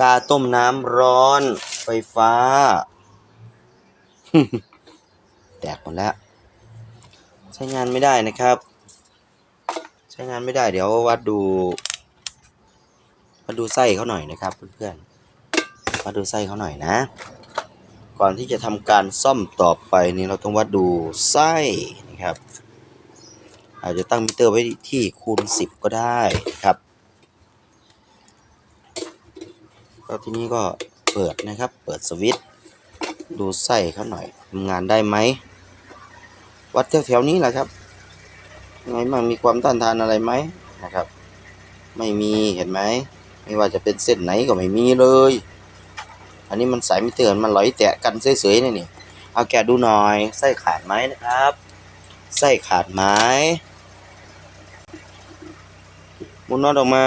กาต้มน้ำร้อน ไฟฟ้า แตกหมดแล้ว ใช้งานไม่ได้นะครับ ใช้งานไม่ได้เดี๋ยววัดดูวัดดูไส้เขาหน่อยนะครับ เพื่อนๆวัดดูไส้เขาหน่อยนะ ก่อนที่จะทำการซ่อมต่อไปนี่เราต้องวัดดูไส้นะครับ อาจจะตั้งมิเตอร์ไว้ที่คูณ 10 ก็ได้นะครับ ก็ทีนี้ก็เปิดนะครับ เปิดสวิตช์ดูไส้เขาหน่อยทำงานได้ไหม วัดแถวๆนี้แหละครับไงบ้างมีความต้านทานอะไรไหมนะครับ ไม่มีเห็นไหมไม่ว่าจะเป็นเส้นไหนก็ไม่มีเลย อันนี้มันสายมิเตอร์มันลอยแตะกันเฉยๆนี่นี่เอาแกดูหน่อยไส้ขาดไหมนะครับไส้ขาดไหมมุนนอตออกมา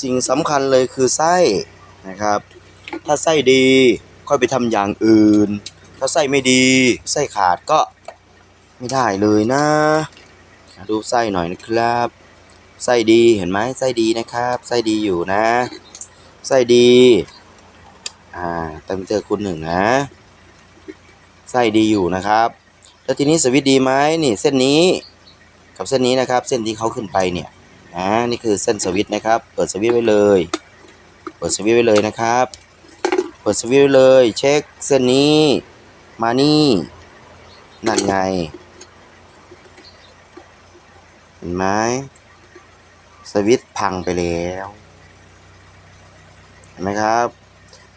สิ่งสำคัญเลยคือไส้นะครับ ถ้าไส้ดีค่อยไปทำอย่างอื่น ถ้าไส้ไม่ดี ไส้ขาดก็ไม่ได้เลยนะ ดูไส้หน่อยนะครับ ไส้ดีเห็นไหมไส้ดีนะครับ ไส้ดีอยู่นะ ไส้ดี อ่าตั้งเจอคุณหนึ่งนะ ไส้ดีอยู่นะครับ แล้วทีนี้สวิตดีไหมนี่เส้นนี้ กับเส้นนี้นะครับ เส้นที่เขาขึ้นไปเนี่ย นะนี่คือเส้นสวิตช์นะครับ เปิดสวิตช์ไว้เลย เปิดสวิตช์ไว้เลยนะครับ เปิดสวิตช์ไว้เลย เช็คเส้นนี้มานี่นั่นไงเห็นไหมสวิตช์พังไปแล้ว เห็นไหมครับ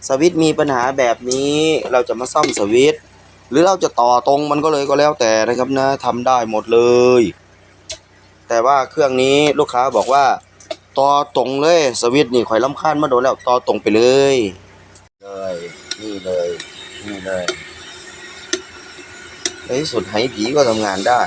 สวิตช์มีปัญหาแบบนี้เราจะมาซ่อมสวิตช์หรือเราจะต่อตรงมันก็เลยก็แล้วแต่นะครับนะทำได้หมดเลย แต่ว่าเครื่องนี้ลูกค้าบอกว่าต่อตรงเลยสวิตช์นี่ข่อยลำคาญมาโดนแล้วต่อตรงไปเลย เลยนี่เลยนี่เลยในที่สุดไฮผีก็ทำงานได้